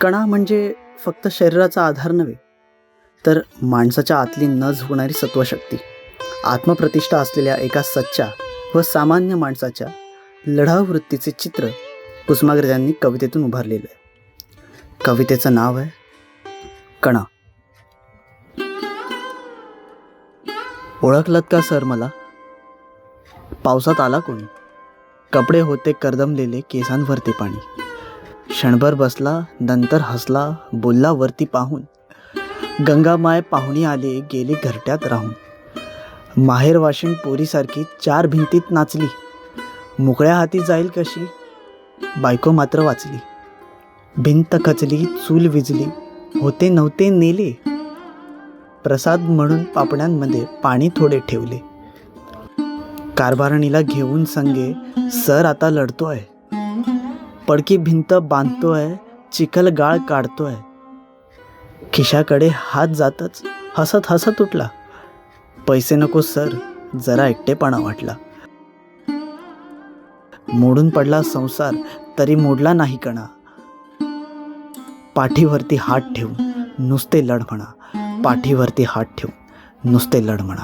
कणा म्हणजे फक्त शरीराचा आधार नव्हे तर माणसाच्या आतली न झुकणारी सत्वशक्ती. आत्मप्रतिष्ठा असलेल्या एका सच्च्या व सामान्य माणसाच्या लढाऊ वृत्तीचे चित्र कुसुमाग्रजांनी कवितेतून उभारलेलं आहे. कवितेचं नाव आहे कणा. ओळखलात का सर मला? पावसात आला कोणी? कपडे होते कर्दमलेले केसांवरती पाणी. क्षणभर बसला नंतर हसला बोलला वरती पाहून. गंगामाय पाहुणी आले गेले घरट्यात राहून. माहेर वाशिण पोरीसारखी चार भिंतीत नाचली. मोकळ्या हाती जाईल कशी? बायको मात्र वाचली. भिंत खचली चूल विजली. होते नव्हते नेले. प्रसाद म्हणून पापण्यांमध्ये पाणी थोडे ठेवले. कारभारणीला घेऊन संगे सर आता लढतोय. पडकी भिंत बांधतोय चिखल गाळ काढतोय. खिशाकडे हात जातच हसत हसत उठला. पैसे नको सर जरा एकटेपणा वाटला. मोडून पडला संसार तरी मोडला नाही कणा. पाठीवरती हात ठेवून नुसते लढ म्हणा. पाठीवरती हात ठेवून नुसते लढ म्हणा.